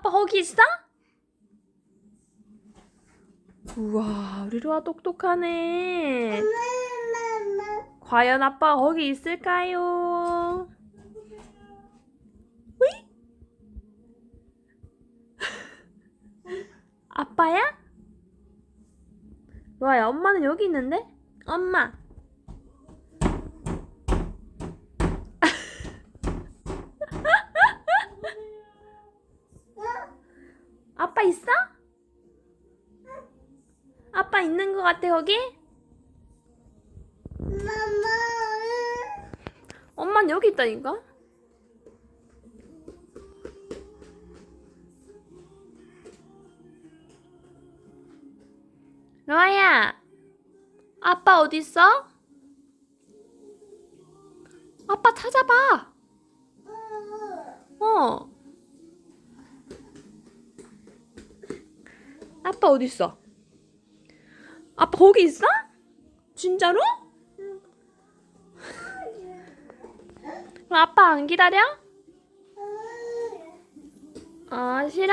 아빠 거기 있어? 우와, 우리 로아 똑똑하네. 과연 아빠 거기 있을까요? 아빠야? 로아야, 엄마는 여기 있는데? 엄마. 아빠 있어? 아빠 있는 것 같아 거기? 엄마는 여기 있다니까? 로아야, 아빠 어디 있어? 아빠 찾아봐. 어. 아빠 어디 있어? 아빠 거기 있어? 진짜로? 아빠 안 기다려? 아 싫어?